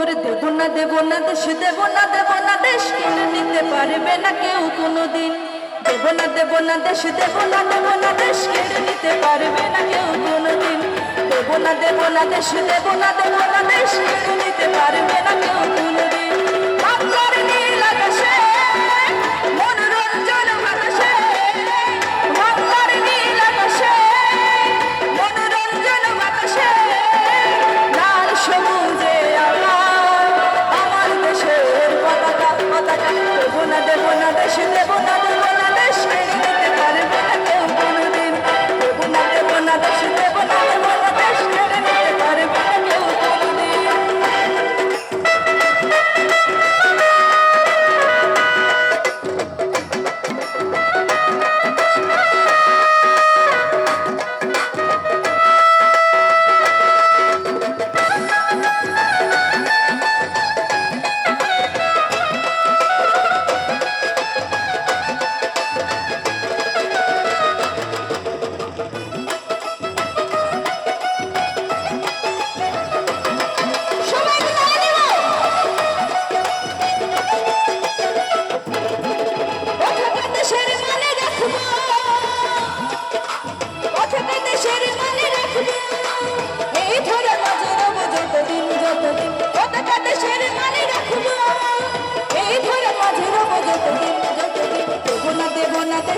তোর দেব না দেব না দেশ দেব না দেব না দেশ কিনে নিতে পারবে না কেউ কোনোদিন দেব না দেব না দেশ দেব না দেব না দেশ কেড়ে নিতে পারবে না কেউ কোনোদিন দেব না দেব না দেশ দেব না দেব না দেশ কেড়ে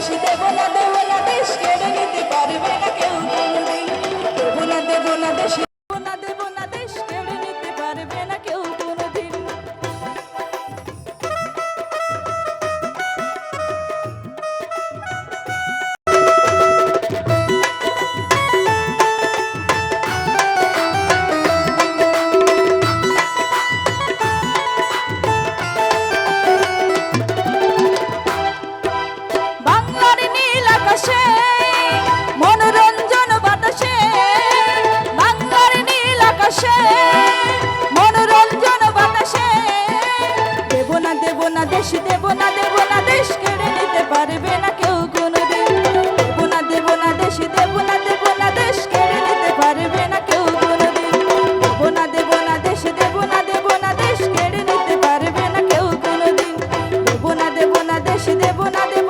দেশ দেব না দেব না দেশ কেড়ে নিতে পারবে না কেউ। মনোরঞ্জন বাতাসে। দেব না দেব না দেশ, দেব দেশ কেড়ে নিতে পারবে না কেউ কোনো দেব না দেব না দেশ দেশ কেড়ে নিতে পারবে না কেউ কোনো দিন দেব না দেব না দেশ দেশ কেড়ে নিতে পারবে না কেউ কোনো দেব না দেব না দেব না দেব